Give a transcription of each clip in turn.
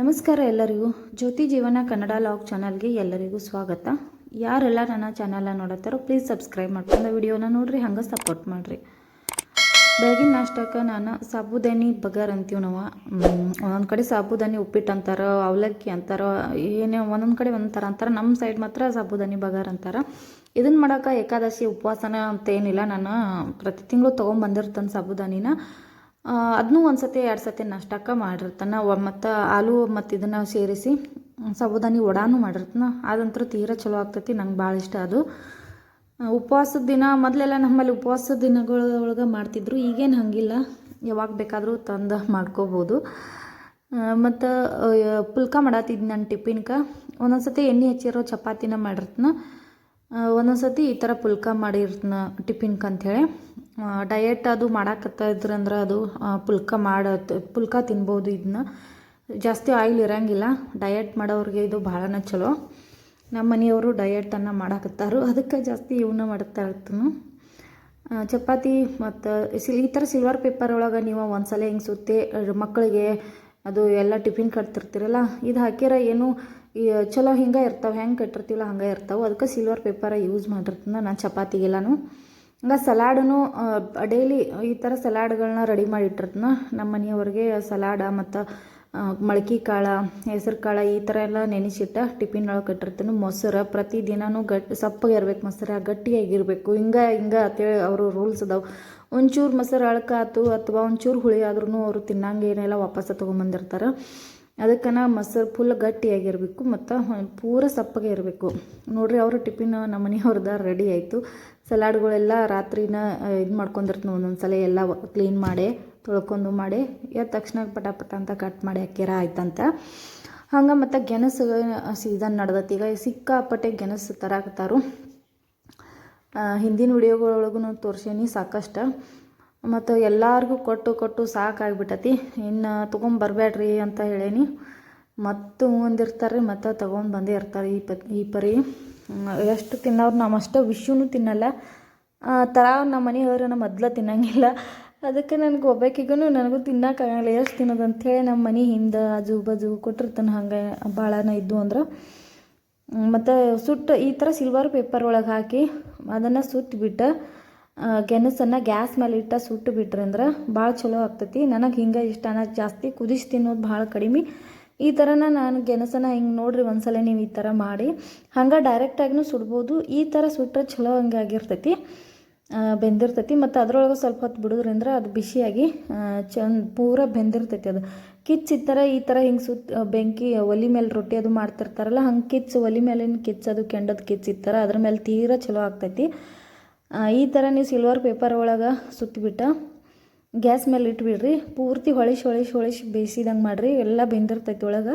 ನಮಸ್ಕಾರ ಎಲ್ಲರಿಗೂ. ಜ್ಯೋತಿ ಜೀವನ ಕನ್ನಡ ಲಾಗ್ ಚಾನಲ್ಗೆ ಎಲ್ಲರಿಗೂ ಸ್ವಾಗತ. ಯಾರೆಲ್ಲ ನನ್ನ ಚಾನಲ್ನ ನೋಡತ್ತಾರೋ ಪ್ಲೀಸ್ ಸಬ್ಸ್ಕ್ರೈಬ್ ಮಾಡ್ಕೊಂಡು ವಿಡಿಯೋನ ನೋಡಿರಿ, ಹಂಗೆ ಸಪೋರ್ಟ್ ಮಾಡಿರಿ. ಬೆಳಗಿನ ನಾಷ್ಟಕ್ಕೆ ನಾನು ಸಾಬುದಾನಿ, ಬಗಾರ್ ಅಂತೀವಿ ನಾವು. ಒಂದೊಂದು ಕಡೆ ಸಾಬುದಾನಿ ಉಪ್ಪಿಟ್ಟು ಅಂತಾರೆ, ಅವಲಕ್ಕಿ ಅಂತಾರೆ, ಏನೇ ಒಂದೊಂದು ಕಡೆ ಒಂದೊಂದು ಥರ ಅಂತಾರೆ. ನಮ್ಮ ಸೈಡ್ ಮಾತ್ರ ಸಾಬುದಾನಿ, ಬಗಾರ್ ಅಂತಾರೆ. ಇದನ್ನು ಮಾಡೋಕೆ ಏಕಾದಶಿ ಉಪವಾಸನ ಅಂತ ಏನಿಲ್ಲ. ನಾನು ಪ್ರತಿ ತಿಂಗಳು ತೊಗೊಂಡ್ಬಂದಿರ್ತಾನೆ ಸಾಬುದಾನಿನ. ಅದನ್ನೂ ಒಂದು ಸತಿ ಎರಡು ಸತಿ ನಷ್ಟಕ್ಕೆ ಮಾಡಿರ್ತಾನೆ ಮತ್ತು ಆಲೂ ಮತ್ತು ಇದನ್ನು ಸೇರಿಸಿ ಸಾಬುದಾನಿ ವಡಾನು ಮಾಡಿರ್ತಾನೆ ಅದಂತೂ ತೀರಾ ಚಲೋ ಆಗ್ತೈತಿ, ನಂಗೆ ಭಾಳ ಇಷ್ಟ ಅದು. ಉಪವಾಸದ ದಿನ, ಮೊದಲೆಲ್ಲ ನಮ್ಮಲ್ಲಿ ಉಪವಾಸದ ದಿನಗಳ ಒಳಗೆ ಮಾಡ್ತಿದ್ರು. ಈಗೇನು ಹಾಗಿಲ್ಲ. ಯಾವಾಗ ಬೇಕಾದರೂ ತಂದು ಮಾಡ್ಕೋಬೋದು. ಮತ್ತು ಪುಲ್ಕ ಮಾಡತ್ತಿದ್ದು ನಾನು ಟಿಫಿನ್ಗೆ ಒಂದೊಂದು ಸತಿ ಎಣ್ಣೆ ಹಚ್ಚಿರೋ ಚಪಾತಿನ ಮಾಡಿರ್ತನ ಒಂದೊಂದು ಸತಿ ಈ ಥರ ಪುಲ್ಕ ಮಾಡಿರ್ತನ ಟಿಫಿನ್ಗೆ ಅಂಥೇಳಿ ಡಯೆಟ್ ಅದು ಮಾಡಾಕತ್ತಾ ಇದ್ರಂದ್ರೆ ಅದು ಪುಲ್ಕ ಮಾಡ ಪುಲ್ಕ ತಿನ್ಬೋದು ಇದನ್ನ ಜಾಸ್ತಿ ಆಯಿಲ್ ಇರೋಂಗಿಲ್ಲ. ಡಯಟ್ ಮಾಡೋರಿಗೆ ಇದು ಭಾಳನೇ ಚಲೋ. ನಮ್ಮ ಮನೆಯವರು ಡಯಟನ್ನು ಮಾಡಾಕತ್ತಾರು. ಅದಕ್ಕೆ ಜಾಸ್ತಿ ಇವನ್ನ ಮಾಡ್ತಾ ಇರ್ತನು. ಚಪಾತಿ ಮತ್ತು ಸಿಲ್, ಈ ಥರ ಸಿಲ್ವರ್ ಪೇಪರ್ ಒಳಗೆ ನೀವು ಒಂದ್ಸಲ ಹಿಂಗೆ ಸುತ್ತಿ ಮಕ್ಕಳಿಗೆ ಅದು ಎಲ್ಲ ಟಿಫಿನ್ ಕಟ್ತಿರ್ತೀರಲ್ಲ, ಇದು ಹಾಕಿರ ಏನು ಚಲೋ ಹಿಂಗೆ ಇರ್ತಾವೆ, ಹೆಂಗೆ ಕಟ್ಟಿರ್ತೀವಲ್ಲ ಹಂಗೆ ಇರ್ತಾವೆ. ಅದಕ್ಕೆ ಸಿಲ್ವರ್ ಪೇಪರ ಯೂಸ್ ಮಾಡಿರ್ತೀನಿ ನಾನು ಚಪಾತಿಗೆಲ್ಲನೂ. ಹಂಗೆ ಸಲಾಡೂ ಡೈಲಿ ಈ ಥರ ಸಲಾಡ್ಗಳನ್ನ ರೆಡಿ ಮಾಡಿ ಇಟ್ಟಿರ್ತೀನಿ ನಮ್ಮ ಮನೆಯವ್ರಿಗೆ. ಸಲಾಡ ಮತ್ತು ಮೊಳಕೆ ಕಾಳು, ಹೆಸರು ಕಾಳು ಈ ಥರ ಎಲ್ಲ ನೆನೆಸಿಟ್ಟ ಟಿಫಿನ್ ಒಳಗೆ ಕಟ್ಟಿರ್ತೀನಿ ಮೊಸರು ಪ್ರತಿ ದಿನವೂ ಗಟ್ಟಿ ಸಪ್ಪಗೆ ಇರ್ಬೇಕು ಮೊಸರು ಗಟ್ಟಿಯಾಗಿರಬೇಕು ಹಿಂಗೆ ಹಿಂಗೆ ಅಂತೇಳಿ ಅವರು ರೂಲ್ಸ್ ಅದಾವೆ. ಒಂಚೂರು ಮೊಸರು ಅಳ್ಕಾತು ಅಥವಾ ಒಂಚೂರು ಹುಳಿ ಆದ್ರೂ ಅವರು ತಿನ್ನಂಗೇನೆಲ್ಲ ವಾಪಸ್ಸು ತೊಗೊಂಬಂದಿರ್ತಾರೆ. ಅದಕ್ಕೆ ನಾ ಮೊಸರು ಫುಲ್ ಗಟ್ಟಿಯಾಗಿರಬೇಕು ಮತ್ತು ಪೂರ ಸಪ್ಪಗೆ ಇರಬೇಕು. ನೋಡಿರಿ ಅವರು ಟಿಫಿನ್ ನಮ್ಮ ಮನೆಯವ್ರದ್ದು ರೆಡಿ ಆಯಿತು. ಸಲಾಡ್ಗಳೆಲ್ಲ ರಾತ್ರಿನ ಇದು ಮಾಡ್ಕೊಂಡಿರ್ತೀನಿ ಒಂದೊಂದು ಸಲ ಎಲ್ಲ ಕ್ಲೀನ್ ಮಾಡಿ, ತೊಳ್ಕೊಂಡು ಮಾಡಿ ಎದ್ದ ತಕ್ಷಣ ಪಟ ಪಟ ಅಂತ ಕಟ್ ಮಾಡಿ ಹಾಕ್ಯಾರ, ಆಯ್ತಂತ. ಹಂಗೆ ಮತ್ತು ಗೆಣಸು ಸೀಸನ್ ನಡ್ದೈತಿ. ಈಗ ಸಿಕ್ಕಾಪಟ್ಟೆ ಗೆಣಸು ತರಾಕತ್ತಾರು. ಹಿಂದಿನ ವಿಡಿಯೋಗಳೊಳಗೂ ತೋರ್ಸೀನಿ ಸಾಕಷ್ಟು. ಮತ್ತು ಎಲ್ಲರಿಗೂ ಕೊಟ್ಟು ಕೊಟ್ಟು ಸಾಕಾಗ್ಬಿಟ್ಟತಿ. ಇನ್ನು ತೊಗೊಂಬರ್ಬೇಡ್ರಿ ಅಂತ ಹೇಳೀನಿ. ಮತ್ತು ಒಂದಿರ್ತಾರೆ ಮತ್ತು ತೊಗೊಂಡು ಬಂದೇ ಇರ್ತಾರೆ ಈ ಪ ಈ ಪರಿ. ಎಷ್ಟು ತಿನ್ನೋರು ನಾವು ಅಷ್ಟು ವಿಷುನು ತಿನ್ನಲ್ಲ. ಆ, ಥರ ನಮ್ಮ ಮನೆಯವರು ನಮ್ಮ ಮೊದ್ಲು ತಿನ್ನಂಗಿಲ್ಲ. ಅದಕ್ಕೆ ನನಗೆ ಒಬ್ಬಾಕಿಗೂ ನನಗೂ ತಿನ್ನೋಕ್ಕಾಗಲ್ಲ ಎಷ್ಟು ತಿನ್ನೋದು ಅಂಥೇಳಿ ನಮ್ಮ ಮನೆ ಹಿಂದೆ ಆಜು ಬಾಜು ಕೊಟ್ಟಿರ್ತಾನೆ ಹಂಗೆ ಭಾಳನ ಇದ್ದು ಅಂದ್ರೆ. ಮತ್ತು ಸುಟ್ಟು ಈ ಥರ ಸಿಲ್ವರ್ ಪೇಪರ್ ಒಳಗೆ ಹಾಕಿ ಅದನ್ನು ಸುಟ್ಬಿಟ್ಟು ಗೆಣಸನ್ನು ಗ್ಯಾಸ್ ಮೇಲೆ ಇಟ್ಟ ಸುಟ್ಟು ಬಿಟ್ರಿ ಅಂದ್ರೆ ಭಾಳ ಚಲೋ ಆಗ್ತೈತಿ. ನನಗೆ ಹಿಂಗೆ ಇಷ್ಟ ಅನ್ನೋದು ಜಾಸ್ತಿ ಕುದಿಸಿ ತಿನ್ನೋದು ಭಾಳ ಕಡಿಮೆ. ಈ ಥರನ ನಾನು ಗೆಣಸನ್ನ ಹಿಂಗೆ ನೋಡ್ರಿ ಒಂದ್ಸಲ ನೀವು ಈ ಥರ ಮಾಡಿ. ಹಂಗೆ ಡೈರೆಕ್ಟಾಗಿನೂ ಸುಡ್ಬೋದು. ಈ ಥರ ಸುಟ್ಟರೆ ಚಲೋ ಹಂಗೆ ಆಗಿರ್ತೈತಿ ಬೆಂದಿರ್ತೈತಿ. ಮತ್ತು ಅದರೊಳಗೆ ಸ್ವಲ್ಪ ಹೊತ್ತು ಬಿಡೋದ್ರಿಂದ ಅದು ಬಿಸಿಯಾಗಿ ಚಂದ ಪೂರ ಬೆಂದಿರ್ತೈತಿ ಅದು. ಕಿಚ್ ಈ ಥರ ಈ ಥರ ಹಿಂಗೆ ಸುತ್ತ ಬೆಂಕಿ ಒಲಿ ಮೇಲೆ ರೊಟ್ಟಿ ಅದು ಮಾಡ್ತಿರ್ತಾರಲ್ಲ, ಹಂಗೆ ಕಿಚ್ಚು ಒಲಿ ಮೇಲಿನ ಕಿಚ್ಚು ಅದು ಕೆಂಡದ ಕಿಚ್ಚು ಥರ ಅದ್ರ ಮೇಲೆ ತೀರಾ ಚಲೋ ಆಗ್ತೈತಿ. ಈ ಥರ ನೀವು ಸಿಲ್ವರ್ ಪೇಪರ್ ಒಳಗೆ ಸುತ್ತಿಬಿಟ್ಟು ಗ್ಯಾಸ್ ಮೇಲೆ ಇಟ್ಬಿಡ್ರಿ, ಪೂರ್ತಿ ಹೊಳಿಸಿ ಹೊಳಿಸಿ ಹೊಳಿಸಿ ಬೇಯಿಸಿದಂಗೆ ಮಾಡಿರಿ, ಎಲ್ಲ ಬೆಂದಿರ್ತೈತಿ ಒಳಗೆ.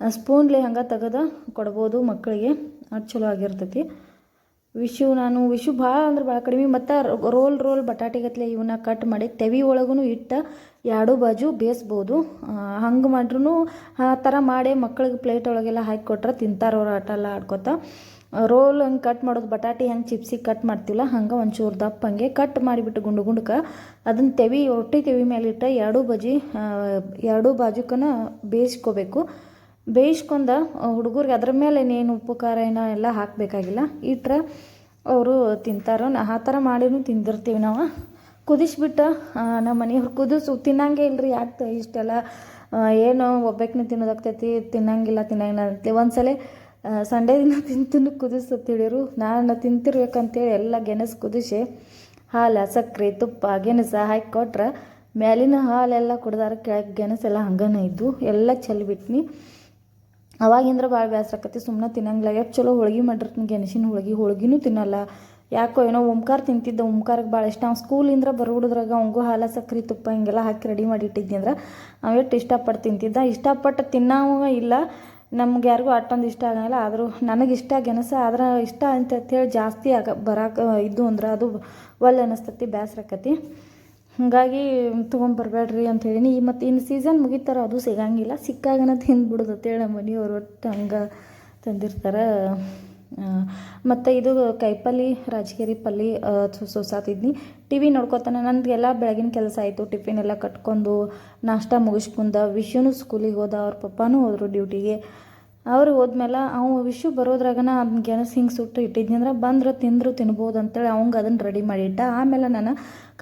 ಸ್ಪೂನ್ಲಿ ಹಂಗೆ ತೆಗೆದು ಕೊಡ್ಬೋದು ಮಕ್ಕಳಿಗೆ ಅದು ಚಲೋ ಆಗಿರ್ತೈತಿ. ವಿಶು, ನಾನು ವಿಶು ಭಾಳ ಅಂದ್ರೆ ಭಾಳ ಕಡಿಮೆ, ಮತ್ತು ರೋಲ್ ರೋಲ್ ಬಟಾಟಿಗತ್ಲೆ ಇವನ್ನ ಕಟ್ ಮಾಡಿ ತೆವಿ ಒಳಗೂ ಇಟ್ಟು ಎರಡೂ ಬಾಜು ಬೇಯಿಸ್ಬೋದು. ಹಂಗೆ ಮಾಡ್ರೂ ಆ ಥರ ಮಾಡಿ ಮಕ್ಕಳಿಗೆ ಪ್ಲೇಟ್ ಒಳಗೆಲ್ಲ ಹಾಕಿ ಕೊಟ್ರೆ ತಿಂತಾರೆ ಅವ್ರು ಆಟ ಎಲ್ಲ ಆಡ್ಕೊತ. ರೋಲ್ ಹಂಗೆ ಕಟ್ ಮಾಡೋದು, ಬಟಾಟಿ ಹೆಂಗೆ ಚಿಪ್ಸಿಗೆ ಕಟ್ ಮಾಡ್ತೀವಲ್ಲ, ಹಂಗೆ ಒಂಚೂರು ದಪ್ಪ ಹಂಗೆ ಕಟ್ ಮಾಡಿಬಿಟ್ಟು ಗುಂಡು ಗುಂಡಕ್ಕೆ ಅದನ್ನು ತೆವಿ, ರೊಟ್ಟಿ ತೆವಿ ಮೇಲೆ ಇಟ್ಟು ಎರಡೂ ಬಜಿ ಎರಡೂ ಬಾಜುಕನ ಬೇಯಿಸ್ಕೋಬೇಕು. ಬೇಯಿಸ್ಕೊಂಡ ಹುಡುಗರಿಗೆ ಅದ್ರ ಮೇಲೆ ಏನೇನು ಉಪ್ಪು, ಖಾರ ಏನ ಎಲ್ಲ ಹಾಕಬೇಕಾಗಿಲ್ಲ. ಇಟ್ರೆ ಅವರು ತಿಂತಾರೋ ಆ ಥರ ಮಾಡಿನೂ ತಿಂದಿರ್ತೀವಿ ನಾವು. ಕುದಿಸ್ಬಿಟ್ಟು ನಮ್ಮ ಮನೆಯವ್ರು ಕುದಿಸು, ತಿನ್ನಂಗೆ ಇಲ್ರಿ, ಯಾಕೆ ಇಷ್ಟೆಲ್ಲ ಏನು ಒಬ್ಬಾಕಿನ ತಿನ್ನೋದಾಗ್ತೈತಿ, ತಿನ್ನಂಗಿಲ್ಲ ತಿನ್ನಂಗಿಲ್ಲ ಅಂತ ಒಂದ್ಸಲ ಸಂಡೇ ದಿನ ತಿಂತೂ ಕುದಿಸು ತಿಳಿರು ನಾನು ತಿಂತಿರ್ಬೇಕಂತೇಳಿ ಎಲ್ಲ ಗೆಣಸು ಕುದಿಸಿ, ಹಾಲು, ಸಕ್ಕರೆ, ತುಪ್ಪ, ಗೆಣಸು ಹಾಕಿ ಕೊಟ್ರೆ ಮ್ಯಾಲಿನ ಹಾಲೆಲ್ಲ ಕುಡ್ದಾರ, ಕೆಳಗೆ ಗೆಣಸೆಲ್ಲ ಹಂಗನೇ ಇದ್ದು ಎಲ್ಲ ಚೆಲ್ಬಿಟ್ನಿ ಅವಾಗಿಂದ್ರೆ ಭಾಳ ಬೇಸರ ಆಕತಿ ಸುಮ್ಮನೆ ತಿನ್ನಂಗಿಲ್ಲ ಯಾಕೆ ಚಲೋ ಹೋಳ್ಗೆ ಮಾಡಿರ್ತೀನಿ ಗೆಣಸಿನ ಹೋಳ್ಗೆ. ಹೋಳ್ಗಿನೂ ತಿನ್ನಲ್ಲ. ಯಾಕೋ ಏನೋ ಓಂಕಾರ ತಿಂತಿದ್ದ ಓಂಕಾರಕ್ಕೆ ಭಾಳ ಇಷ್ಟ. ಅವ್ನು ಸ್ಕೂಲಿಂದ ಬರೋದ್ರಾಗ ಅವಂಗೂ ಹಾಲು, ಸಕ್ಕರೆ, ತುಪ್ಪ ಹಿಂಗೆಲ್ಲ ಹಾಕಿ ರೆಡಿ ಮಾಡಿ ಇಟ್ಟಿದ್ನಿ ಅಂದ್ರೆ, ಅವ ಎಷ್ಟು ಇಷ್ಟಪಟ್ಟು ತಿಂತಿದ್ದ. ಇಷ್ಟಪಟ್ಟು ತಿನ್ನೋವ ಇಲ್ಲ. ನಮ್ಗೆ ಯಾರಿಗೂ ಅಷ್ಟೊಂದು ಇಷ್ಟ ಆಗಲ್ಲ ಆದರೂ ನನಗೆ ಇಷ್ಟ ಗೆಣಸ, ಆದ್ರೆ ಇಷ್ಟ ಅಂತ ಹೇಳಿ ಜಾಸ್ತಿ ಆಗ ಬರಾಕ ಇದ್ದು ಅಂದ್ರೆ ಅದು ಒಲ್ಲೆ ಅನ್ನಿಸ್ತತಿ ಬೇಸರ ಹಾಗಾಗಿ ತೊಗೊಂಬರ್ಬೇಡ್ರಿ ಅಂತ ಹೇಳೀನಿ ಈ ಮತ್ತು ಇನ್ನು ಸೀಸನ್ ಮುಗಿತಾರ ಅದು ಸಿಗಂಗಿಲ್ಲ. ಸಿಕ್ಕಾಗನ ತಿಂದ್ಬಿಡೋದು ಅಂತೇಳಿ ನಮ್ಮ ಮನೆಯವ್ರು ಒಟ್ಟು ಹಂಗೆ ತಂದಿರ್ತಾರೆ. ಮತ್ತು ಇದು ಕೈಪಲ್ಲಿ ರಾಜಗಿರಿ ಪಲ್ಲಿ ಸೊಸಾತಿದ್ನಿ. T V ನೋಡ್ಕೊತಾನೆ. ನನಗೆಲ್ಲ ಬೆಳಗಿನ ಕೆಲಸ ಆಯಿತು. ಟಿಫಿನ್ ಎಲ್ಲ ಕಟ್ಕೊಂಡು ನಾಷ್ಟ ಮುಗಿಸ್ಕೊಂಡ ವಿಶ್ವನು ಸ್ಕೂಲಿಗೆ ಹೋದ. ಅವ್ರ ಪಪ್ಪಾನೂ ಹೋದರು ಡ್ಯೂಟಿಗೆ. ಅವ್ರು ಹೋದ್ಮೇಲೆ ಅವ ವಿಶು ಬರೋದ್ರಾಗನ ಗೆಣಸು ಹಿಂಗೆ ಸುಟ್ಟು ಇಟ್ಟಿದ್ನಿ ಅಂದ್ರೆ ಬಂದ್ರೆ, ತಿಂದರು ತಿನ್ಬೋದು ಅಂತೇಳಿ ಅವಂಗೆ ಅದನ್ನು ರೆಡಿ ಮಾಡಿಟ್ಟ. ಆಮೇಲೆ ನಾನು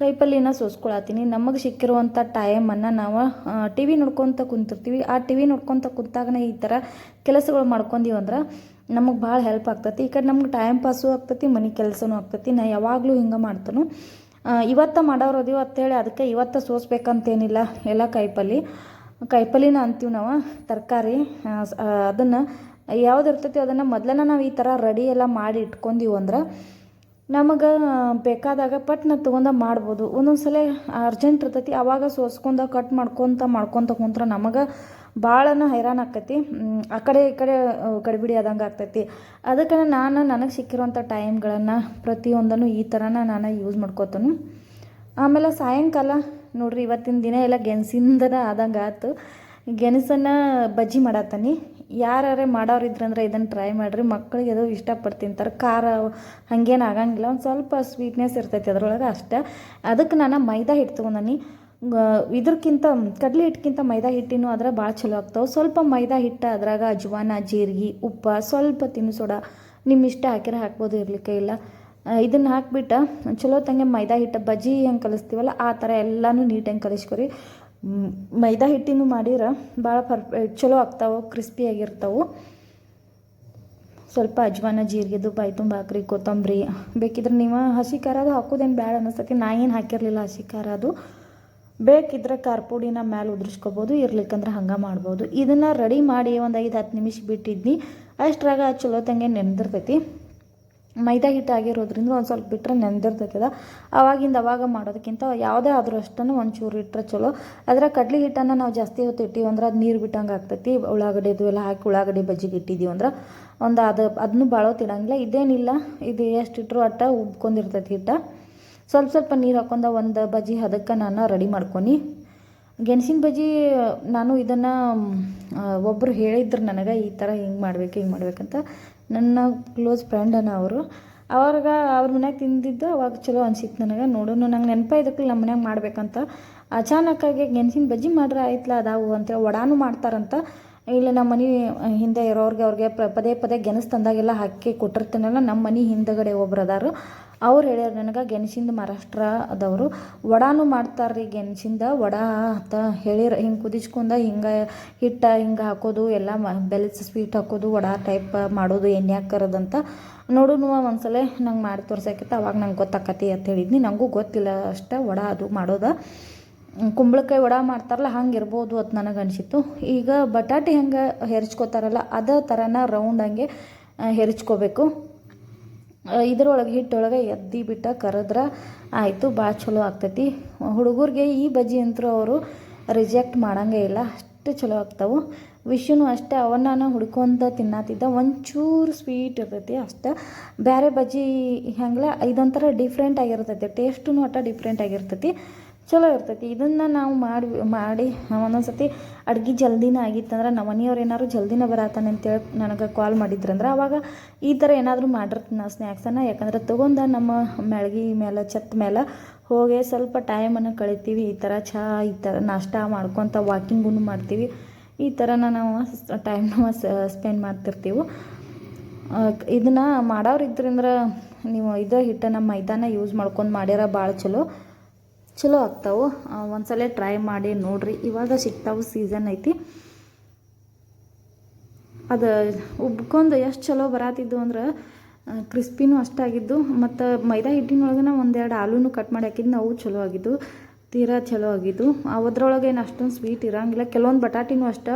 ಕೈಪಲ್ಲಿನ ಸೋಸ್ಕೊಳತ್ತೀನಿ ನಮಗೆ ಸಿಕ್ಕಿರುವಂಥ ಟೈಮನ್ನು ನಾವು ಟಿ ವಿ ನೋಡ್ಕೊತ ಕುಂತಿರ್ತೀವಿ. ಆ ಟಿ ವಿ ನೋಡ್ಕೊತ ಕುಂತಾಗನೇ ಈ ಥರ ಕೆಲಸಗಳು ಮಾಡ್ಕೊಂಡೀವಿ ಅಂದ್ರೆ ನಮಗೆ ಭಾಳ ಹೆಲ್ಪ್ ಆಗ್ತತಿ. ಈ ಕಡೆ ನಮ್ಗೆ ಟೈಮ್ ಪಾಸು ಆಗ್ತತಿ, ಮನೆ ಕೆಲಸನೂ ಆಗ್ತತಿ. ನಾ ಯಾವಾಗಲೂ ಹಿಂಗೆ ಮಾಡ್ತಾನು. ಇವತ್ತು ಮಾಡೋರು ಅದೀವಿ ಅಂತೇಳಿ ಅದಕ್ಕೆ ಇವತ್ತು ಸೋಸ್ಬೇಕಂತೇನಿಲ್ಲ. ಎಲ್ಲ ಕೈಪಲ್ಲಿ ಕಾಯಿಪಲ್ಲಿನ ಅಂತೀವಿ ನಾವು, ತರಕಾರಿ. ಅದನ್ನು ಯಾವ್ದು ಇರ್ತೈತಿ ಅದನ್ನು ಮೊದಲನೇ ನಾವು ಈ ಥರ ರೆಡಿ ಎಲ್ಲ ಮಾಡಿ ಇಟ್ಕೊಂಡೀವಿ ಅಂದ್ರೆ ನಮಗೆ ಬೇಕಾದಾಗ ಪಟ್ನ ತೊಗೊಂಡ ಮಾಡ್ಬೋದು. ಒಂದೊಂದು ಸಲ ಅರ್ಜೆಂಟ್ ಇರ್ತೈತಿ ಆವಾಗ ಸೋಸ್ಕೊಂಡ ಕಟ್ ಮಾಡ್ಕೊತ ಮಾಡ್ಕೊತ ಕುಂತ್ರೆ ನಮಗೆ ಭಾಳನ ಹೈರಾಣ ಆಕೈತಿ. ಆ ಕಡೆ ಈ ಕಡೆ ಗಡಿಬಿಡಿ ಆದಂಗೆ ಆಗ್ತೈತಿ ಅದಕ್ಕೆ ನಾನು ನನಗೆ ಸಿಕ್ಕಿರುವಂಥ ಟೈಮ್ಗಳನ್ನು ಪ್ರತಿಯೊಂದನ್ನು ಈ ಥರನ ನಾನು ಯೂಸ್ ಮಾಡ್ಕೋತೀನಿ. ಆಮೇಲೆ ಸಾಯಂಕಾಲ ನೋಡ್ರಿ ಇವತ್ತಿನ ದಿನ ಎಲ್ಲ ಗೆಣಸಿಂದನ ಆದಂಗೆ ಆಯ್ತು ಗೆಣಸನ್ನು ಬಜ್ಜಿ ಮಾಡತ್ತನಿ ಯಾರೇ ಮಾಡೋರು ಇದ್ರಂದ್ರೆ ಇದನ್ನು ಟ್ರೈ ಮಾಡಿರಿ. ಮಕ್ಕಳಿಗೆ ಅದು ಇಷ್ಟಪಟ್ಟು ತಿಂತಾರೆ. ಖಾರ ಹಾಗೇನು ಆಗಂಗಿಲ್ಲ. ಒಂದು ಸ್ವಲ್ಪ ಸ್ವೀಟ್ನೆಸ್ ಇರ್ತೈತಿ ಅದರೊಳಗೆ ಅಷ್ಟೇ. ಅದಕ್ಕೆ ನಾನು ಮೈದಾ ಹಿಟ್ಟು ತೊಗೊಂಡನಿ. ಇದ್ರಕ್ಕಿಂತ ಕಡಲೆ ಹಿಟ್ಟಕ್ಕಿಂತ ಮೈದಾ ಹಿಟ್ಟಿನೂ ಆದ್ರೆ ಭಾಳ ಚಲೋ ಆಗ್ತಾವೆ. ಸ್ವಲ್ಪ ಮೈದಾ ಹಿಟ್ಟು ಅದ್ರಾಗ ಅಜ್ವಾನ, ಜೀರಿಗೆ, ಉಪ್ಪು ಸ್ವಲ್ಪ ತಿನ್ನು ಸೋಡಾ ನಿಮ್ಮ ಇಷ್ಟ ಹಾಕಿರ ಹಾಕ್ಬೋದು ಇರ್ಲಿಕ್ಕೆ ಇಲ್ಲ. ಇದನ್ನು ಹಾಕ್ಬಿಟ್ಟು ಚಲೋ ತಂಗೆ ಮೈದಾ ಹಿಟ್ಟು ಬಜ್ಜಿ ಹೆಂಗೆ ಕಲಿಸ್ತೀವಲ್ಲ ಆ ಥರ ಎಲ್ಲನೂ ನೀಟಾಗಿ ಕಲಿಸ್ಕೊರಿ. ಮೈದಾ ಹಿಟ್ಟಿನೂ ಮಾಡಿರ ಭಾಳ ಪರ್ಫೆಕ್ಟ್ ಚಲೋ ಆಗ್ತಾವೆ ಕ್ರಿಸ್ಪಿಯಾಗಿರ್ತಾವೆ ಸ್ವಲ್ಪ ಅಜ್ವಾನ, ಜೀರಿಗೆದು, ಬಾಯಿ ತುಂಬ ಹಾಕ್ರಿ, ಕೊತ್ತಂಬರಿ ಬೇಕಿದ್ರೆ ನೀವು ಹಸಿ ಖಾರ ಅದು ಹಾಕೋದೇನು ಬೇಡ ಅನ್ನಿಸ್ತೈತಿ ನಾ ಏನು ಹಾಕಿರಲಿಲ್ಲ ಹಸಿ ಖಾರ ಅದು. ಬೇಕಿದ್ರೆ ಖಾರ ಪುಡಿನ ಮ್ಯಾಲೆ ಉದುರಿಸ್ಕೋಬೋದು, ಇರ್ಲಿಕ್ಕಂದ್ರೆ ಹಂಗೆ ಮಾಡ್ಬೋದು. ಇದನ್ನು ರೆಡಿ ಮಾಡಿ ಒಂದು ಐದು ಹತ್ತು ನಿಮಿಷ ಬಿಟ್ಟಿದ್ನಿ. ಅಷ್ಟ್ರಾಗ ಚಲೋ ತಂಗೆ ನೆನೆದಿರ್ತೈತಿ ಮೈದಾ ಹಿಟ್ಟು ಆಗಿರೋದ್ರಿಂದ ಒಂದು ಸ್ವಲ್ಪ ಬಿಟ್ಟರೆ ನೆನೆದಿರ್ತೈತದ ಅವಾಗಿಂದ ಅವಾಗ ಮಾಡೋದಕ್ಕಿಂತ ಯಾವುದೇ ಆದರೂ ಅಷ್ಟನ್ನು ಒಂಚೂರು ಇಟ್ಟರೆ ಚಲೋ. ಅದರ ಕಡ್ಲೆ ಹಿಟ್ಟನ್ನು ನಾವು ಜಾಸ್ತಿ ಹೊತ್ತು ಇಟ್ಟಿವಿ ಅಂದ್ರೆ ಅದು ನೀರು ಬಿಟ್ಟಂಗೆ ಆಗ್ತೈತಿ. ಉಳ್ಳಾಗಡ್ಡೆದು ಎಲ್ಲ ಹಾಕಿ ಉಳ್ಳಾಗಡ್ಡೆ ಬಜ್ಜಿಗೆ ಇಟ್ಟಿದ್ದೀವಿ ಅಂದ್ರೆ ಒಂದು ಅದು ಅದನ್ನು ಭಾಳ ತಿಡಂಗಿಲ್ಲ ಇದೇನಿಲ್ಲ, ಇದು ಎಷ್ಟು ಇಟ್ಟರು ಅಟ್ಟ ಉಬ್ಕೊಂಡಿರ್ತೈತಿ ಹಿಟ್ಟ. ಸ್ವಲ್ಪ ಸ್ವಲ್ಪ ನೀರು ಹಾಕೊಂಡ ಒಂದು ಬಜ್ಜಿ ಅದಕ್ಕೆ ನಾನು ರೆಡಿ ಮಾಡ್ಕೊನಿ. ಗೆಣಸಿನ ಬಜ್ಜಿ ನಾನು ಇದನ್ನು ಒಬ್ಬರು ಹೇಳಿದ್ರು ನನಗೆ, ಈ ಥರ ಹಿಂಗೆ ಮಾಡಬೇಕು, ಹಿಂಗೆ ಮಾಡ್ಬೇಕಂತ ನನ್ನ ಕ್ಲೋಸ್ ಫ್ರೆಂಡನ ಅವರು. ಅವಾಗ ಅವ್ರ ಮನ್ಯಾಗ ತಿಂದಿದ್ದು ಅವಾಗ ಚಲೋ ಅನ್ಸಿತ್ತು ನನಗೆ. ನೋಡೋನು ನಂಗೆ ನೆನಪ ಇದಕ್ಕೆ ನಮ್ಮ ಮನ್ಯಾಗ ಮಾಡ್ಬೇಕಂತ. ಅಚಾನಕ್ಕಾಗಿ ಗೆಣಸಿನ ಬಜ್ಜಿ ಮಾಡ್ರೆ ಆಯ್ತಲ್ಲ ಅದಾವು ಅಂತೇಳಿ ವಡಾನು ಮಾಡ್ತಾರಂತ. ಇಲ್ಲ ನಮ್ಮ ಮನೆ ಹಿಂದೆ ಇರೋರಿಗೆ ಅವ್ರಿಗೆ ಪದೇ ಪದೇ ಗೆಣಸು ತಂದಾಗೆಲ್ಲ ಹಾಕಿ ಕೊಟ್ಟಿರ್ತೀನಲ್ಲ ನಮ್ಮ ಮನೆ ಹಿಂದಗಡೆ ಒಬ್ರು ಅದಾರು. ಅವ್ರು ಹೇಳ್ಯಾರ ನನಗೆ ಗೆಣಸಿಂದ ಮಹಾರಾಷ್ಟ್ರ ಅದವರು. ವಡಾನು ಮಾಡ್ತಾರ್ರಿ ಗೆಣಸಿಂದ. ವಡ ಅಂತ ಹೇಳಿರ. ಹಿಂಗೆ ಕುದಿಸ್ಕೊಂಡ ಹಿಂಗೆ ಹಿಟ್ಟು ಹಿಂಗೆ ಹಾಕೋದು, ಎಲ್ಲ ಮ ಬೆಲ್ಲದ ಸ್ವೀಟ್ ಹಾಕೋದು, ವಡ ಟೈಪ್ ಮಾಡೋದು, ಎಣ್ಣೆ ನೋಡು ನೋಡುನು ಒಂದ್ಸಲ ನಂಗೆ ಮಾಡಿ ತೋರ್ಸಕ್ಕಿತ್ತು ಅವಾಗ ನಂಗೆ ಗೊತ್ತಾಕತಿ ಅಂತ ಹೇಳಿದ್ನಿ. ನನಗೂ ಗೊತ್ತಿಲ್ಲ ಅಷ್ಟೇ ವಡ ಅದು ಮಾಡೋದು. ಕುಂಬಳಕಾಯಿ ವಡ ಮಾಡ್ತಾರಲ್ಲ, ಹಂಗೆ ಇರ್ಬೋದು ಅಂತ ನನಗೆ ಅನಿಸಿತ್ತು. ಈಗ ಬಟಾಟೆ ಹೆಂಗೆ ಹೆರ್ಚ್ಕೋತಾರಲ್ಲ, ಅದೇ ಥರನ ರೌಂಡ್ ಹಂಗೆ ಹೆರ್ಚ್ಕೋಬೇಕು. ಇದ್ರೊಳಗೆ ಹಿಟ್ಟೊಳಗೆ ಎದ್ದಿ ಬಿಟ್ಟ ಕರೆದ್ರೆ ಆಯಿತು ಭಾಳ ಚಲೋ ಆಗ್ತೈತಿ. ಹುಡುಗರಿಗೆ ಈ ಬಜ್ಜಿ ಅಂತೂ ಅವರು ರಿಜೆಕ್ಟ್ ಮಾಡಂಗೇ ಇಲ್ಲ, ಅಷ್ಟು ಚಲೋ ಆಗ್ತಾವೆ. ವಿಷುನು ಅಷ್ಟೇ ಅವನ್ನ ಹುಡ್ಕೊಂತ ತಿನ್ನತ್ತಿದ್ದ ಒಂಚೂರು ಸ್ವೀಟ್ ಇರ್ತೈತಿ ಅಷ್ಟೇ. ಬೇರೆ ಬಜ್ಜಿ ಹೆಂಗಲ್ಲ ಇದೊಂಥರ ಡಿಫ್ರೆಂಟ್ ಆಗಿರ್ತೈತಿ ಟೇಸ್ಟೂ ಒಟ್ಟು ಡಿಫ್ರೆಂಟ್ ಆಗಿರ್ತೈತಿ. ಚಲೋ ಇರ್ತೈತಿ. ಇದನ್ನು ನಾವು ಮಾಡಿ ಮಾಡಿ ಒಂದೊಂದು ಸತಿ ಅಡ್ಗೆ ಜಲ್ದಿನ ಆಗಿತ್ತಂದ್ರೆ ನಮ್ಮ ಮನೆಯವ್ರು ಏನಾದ್ರು ಜಲ್ದಿನ ಬರತ್ತಾನೆ ಅಂತೇಳಿ ನನಗೆ ಕಾಲ್ ಮಾಡಿದ್ರಂದ್ರೆ ಅವಾಗ ಈ ಥರ ಏನಾದರೂ ಮಾಡಿರ್ತೀನಿ ಸ್ನಾಕ್ಸ್ ಸ್ನ್ಯಾಕ್ಸನ್ನು ಯಾಕಂದ್ರೆ ತೊಗೊಂಡ ನಮ್ಮ ಮ್ಯಾಳ್ಗಿ ಮೇಲೆ ಛತ್ ಮೇಲೆ ಹೋಗಿ ಸ್ವಲ್ಪ ಟೈಮನ್ನು ಕಳಿತೀವಿ. ಈ ಥರ ಚಹಾ ಈ ಥರ ನಾಷ್ಟ ಮಾಡ್ಕೊತ ವಾಕಿಂಗೂ ಮಾಡ್ತೀವಿ. ಈ ಥರನ ನಾವು ಟೈಮ್ನ ಸ್ಪೆಂಡ್ ಮಾಡ್ತಿರ್ತೀವಿ. ಇದನ್ನು ಮಾಡೋರು ಇದ್ರಿಂದ ನೀವು ಇದೇ ಹಿಟ್ಟನ್ನು ಮೈದಾನ ಯೂಸ್ ಮಾಡ್ಕೊಂಡು ಮಾಡ್ಯಾರ ಭಾಳ ಚಲೋ. ಚಲೋ ಆಗ್ತಾವೆ. ಒಂದ್ಸಲ ಟ್ರೈ ಮಾಡಿ ನೋಡ್ರಿ. ಇವಾಗ ಸಿಗ್ತಾವೆ ಸೀಸನ್ ಐತಿ. ಅದು ಉಬ್ಕೊಂಡು ಎಷ್ಟು ಚಲೋ ಬರತ್ತಿದ್ದು ಅಂದ್ರೆ ಕ್ರಿಸ್ಪಿನೂ ಅಷ್ಟಾಗಿದ್ದು ಮತ್ತು ಮೈದಾ ಹಿಟ್ಟಿನೊಳಗೆ ಒಂದೆರಡು ಆಲೂನು ಕಟ್ ಮಾಡಿ ಹಾಕಿದ್ನ, ಅವು ಚಲೋ ಆಗಿದ್ದು. ತೀರಾ ಚಲೋ ಆಗಿದ್ದು. ಅದ್ರೊಳಗೆ ಏನು ಅಷ್ಟೊಂದು ಸ್ವೀಟ್ ಇರೋಂಗಿಲ್ಲ. ಕೆಲವೊಂದು ಬಟಾಟಿನೂ ಅಷ್ಟೇ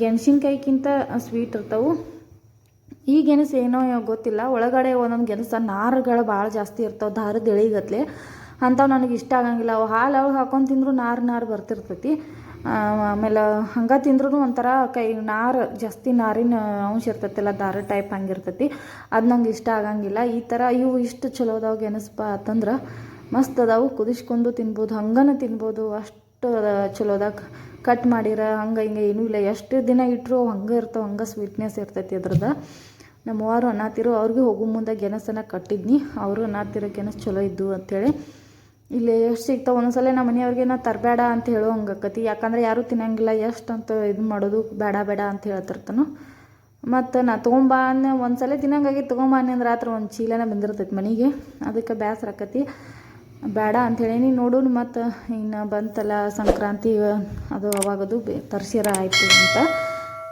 ಗೆಣಸಿನ್ಕಾಯಿಗಿಂತ ಸ್ವೀಟ್ ಇರ್ತಾವೆ. ಈ ಗೆಣಸು ಏನೋ ಗೊತ್ತಿಲ್ಲ. ಒಳಗಡೆ ಒಂದೊಂದು ಗೆಣಸ, ನಾರುಗಳು ಭಾಳ ಜಾಸ್ತಿ ಇರ್ತಾವೆ. ದಾರದ ಎಳಿಗತ್ಲೆ. ಅಂಥವು ನನಗೆ ಇಷ್ಟ ಆಗಂಗಿಲ್ಲ. ಅವು ಹಾಲು ಅವು ಹಾಕೊಂಡು ತಿಂದರೂ ನಾರು ನಾರು ಬರ್ತಿರ್ತೈತಿ. ಆಮೇಲೆ ಹಂಗೆ ತಿಂದ್ರೂ ಒಂಥರ ಕೈ ನಾರು ಜಾಸ್ತಿ ನಾರಿನ ಅಂಶ ಇರ್ತೈತಿಲ್ಲ, ದಾರ ಟೈಪ್ ಹಂಗಿರ್ತೈತಿ. ಅದು ನಂಗೆ ಇಷ್ಟ ಆಗಂಗಿಲ್ಲ. ಈ ಥರ ಇವು ಇಷ್ಟು ಚಲೋ ಅದಾವ ಗೆಣಸಪ್ಪ ಅಂತಂದ್ರೆ ಮಸ್ತ್ ಅದಾವು. ಕುದಿಸ್ಕೊಂಡು ತಿನ್ಬೋದು, ಹಂಗನ ತಿನ್ಬೋದು. ಅಷ್ಟು ಚಲೋದಾಗ ಕಟ್ ಮಾಡಿರ ಹಂಗೆ ಹಿಂಗೆ ಏನೂ ಇಲ್ಲ. ಎಷ್ಟು ದಿನ ಇಟ್ಟರು ಹಂಗೆ ಇರ್ತಾವೆ, ಹಂಗೆ ಸ್ವೀಟ್ನೆಸ್ ಇರ್ತೈತಿ ಅದ್ರದ್ದು. ನಮ್ಮವರು ಅನ್ನತ್ತಿರು ಅವ್ರಿಗೆ ಹೋಗೋ ಮುಂದೆ ಗೆಣಸನ್ನು ಕಟ್ಟಿದ್ನಿ. ಅವರು ಅನ್ನತ್ತಿರೋ ಗೆಣಸು ಚಲೋ ಇದ್ದು ಅಂತೇಳಿ ಇಲ್ಲಿ ಎಷ್ಟು ಸಿಗ್ತಾವೆ ಒಂದೊಂದ್ಸಲ ನಮ್ಮ ಮನೆಯವ್ರಿಗೆ ನಾ ತರಬೇಡ ಅಂತ ಹೇಳೋ ಹಂಗಾಕತಿ. ಯಾಕಂದ್ರೆ ಯಾರೂ ತಿನ್ನಂಗಿಲ್ಲ, ಎಷ್ಟು ಅಂತ ಇದು ಮಾಡೋದು ಬೇಡ ಬೇಡ ಅಂತ ಹೇಳ್ತಿರ್ತಾನು. ಮತ್ತು ನಾ ತೊಗೊಂಬಾ ಅನ್ನ ಒಂದು ಸಲ ತಿನ್ನಂಗಾಗಿ ತೊಗೊಂಬಾ ಅಂದ್ರೆ ರಾತ್ರಿ ಒಂದು ಚೀಲನ ಬಂದಿರ್ತೈತಿ ಮನೆಗೆ. ಅದಕ್ಕೆ ಬೇಸರ ಆಕತಿ. ಬೇಡ ಅಂಥೇಳೀನಿ ನೋಡೋಣ ಮತ್ತು ಇನ್ನು ಬಂತಲ್ಲ ಸಂಕ್ರಾಂತಿ, ಅದು ಅವಾಗದು ಬೇ ತರ್ಸಿರ ಆಯಿತು ಅಂತ.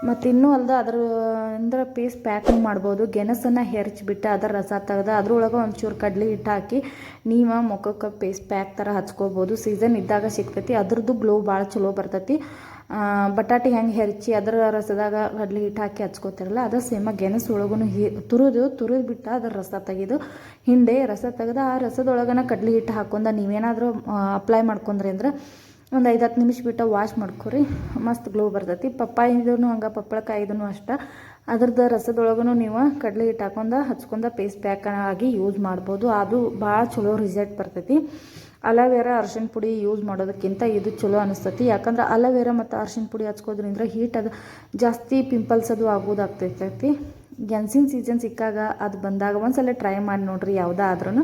ಮತ್ತು ಇನ್ನೂ ಅಲ್ಲದೆ ಅದ್ರ, ಅಂದ್ರೆ ಪೀಸ್ ಪ್ಯಾಕಿಂಗ್ ಮಾಡ್ಬೋದು. ಗೆಣಸನ್ನು ಹೆರ್ಚಿಬಿಟ್ಟು ಅದರ ರಸ ತೆಗ್ದು ಅದ್ರೊಳಗೆ ಒಂಚೂರು ಕಡ್ಲೆ ಹಿಟ್ಟು ಹಾಕಿ ನೀವು ಮುಖಕ್ಕೆ ಪೇಸ್ಟ್ ಪ್ಯಾಕ್ ಥರ ಹಚ್ಕೋಬೋದು. ಸೀಸನ್ ಇದ್ದಾಗ ಸಿಗ್ತೈತಿ. ಅದ್ರದ್ದು ಗ್ಲೋ ಭಾಳ ಚಲೋ ಬರ್ತೈತಿ. ಬಟಾಟೆ ಹೆಂಗೆ ಹೆರ್ಚಿ ಅದರ ರಸದಾಗ ಕಡ್ಲೆ ಹಿಟ್ಟು ಹಾಕಿ ಹಚ್ಕೋತಿರಲ್ಲ, ಅದು ಸೇಮ ಗೆಣಸು ಒಳಗೂ ಹಿ, ತುರಿದು ತುರಿದು ಬಿಟ್ಟು ಅದರ ರಸ ತೆಗೆದು ಹಿಂಡೆ ರಸ ತೆಗೆದು ಆ ರಸದೊಳಗನ ಕಡ್ಲಿ ಹಿಟ್ಟು ಹಾಕೊಂಡ ನೀವೇನಾದರೂ ಅಪ್ಲೈ ಮಾಡ್ಕೊಂಡ್ರಿ ಅಂದ್ರೆ ಒಂದು ಐದು ಹತ್ತು ನಿಮಿಷ ಬಿಟ್ಟು ವಾಶ್ ಮಾಡ್ಕೊರಿ. ಮಸ್ತ್ ಗ್ಲೋ ಬರ್ತೈತಿ. ಪಪ್ಪಾಯಿದೂ ಹಂಗೆ ಪಪ್ಪಳಕಾಯಿದೂ ಅಷ್ಟ. ಅದ್ರದ್ದು ರಸದೊಳಗೂ ನೀವು ಕಡಲೆ ಹಿಟ್ಟು ಹಾಕೊಂಡು, ಹಚ್ಕೊಂಡ ಪೇಸ್ಟ್ ಪ್ಯಾಕ್ ಆಗಿ ಯೂಸ್ ಮಾಡ್ಬೋದು. ಅದು ಭಾಳ ಚಲೋ ರಿಸಲ್ಟ್ ಬರ್ತೈತಿ. ಅಲವೇರ ಅರ್ಶಿನ ಪುಡಿ ಯೂಸ್ ಮಾಡೋದಕ್ಕಿಂತ ಇದು ಚಲೋ ಅನಿಸ್ತೈತಿ. ಯಾಕಂದ್ರೆ ಅಲವೇರ ಮತ್ತು ಅರ್ಶಿನ ಪುಡಿ ಹಚ್ಕೋದ್ರಿಂದ ಹೀಟ್ ಅದು ಜಾಸ್ತಿ ಪಿಂಪಲ್ಸ್ ಅದು ಆಗೋದಾಗ್ತೈತೈತಿ ಗೆಣಸಿನ ಸೀಸನ್ ಸಿಕ್ಕಾಗ ಅದು ಬಂದಾಗ ಒಂದ್ಸಲ ಟ್ರೈ ಮಾಡಿ ನೋಡ್ರಿ ಯಾವುದಾದ್ರೂ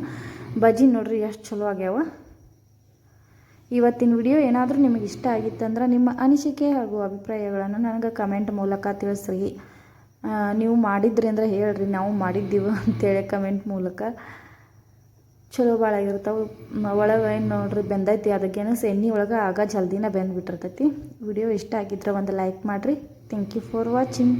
ಬಜ್ಜಿ ನೋಡ್ರಿ ಎಷ್ಟು ಚಲೋ ಆಗ್ಯಾವ. ಇವತ್ತಿನ ವಿಡಿಯೋ ಏನಾದರೂ ನಿಮಗೆ ಇಷ್ಟ ಆಗಿತ್ತಂದ್ರೆ ನಿಮ್ಮ ಅನಿಸಿಕೆ ಹಾಗೂ ಅಭಿಪ್ರಾಯಗಳನ್ನು ನನಗೆ ಕಮೆಂಟ್ ಮೂಲಕ ತಿಳಿಸ್ರಿ. ನೀವು ಮಾಡಿದ್ರಿ ಅಂದ್ರೆ ಹೇಳ್ರಿ, ನಾವು ಮಾಡಿದ್ದೀವಿ ಅಂತೇಳಿ ಕಮೆಂಟ್ ಮೂಲಕ. ಚಲೋ ಭಾಳ ಆಗಿರ್ತಾವೆ. ಒಳಗೆ ಏನು ನೋಡ್ರಿ, ಬೆಂದೈತಿ, ಅದಕ್ಕೇನು ಎಣ್ಣೆ ಒಳಗೆ ಆಗ ಜಲ್ದಿನ ಬೆಂದ್ಬಿಟ್ಟಿರ್ತೈತಿ. ವಿಡಿಯೋ ಇಷ್ಟ ಆಗಿದ್ರೆ ಒಂದು ಲೈಕ್ ಮಾಡಿರಿ. Thank you for watching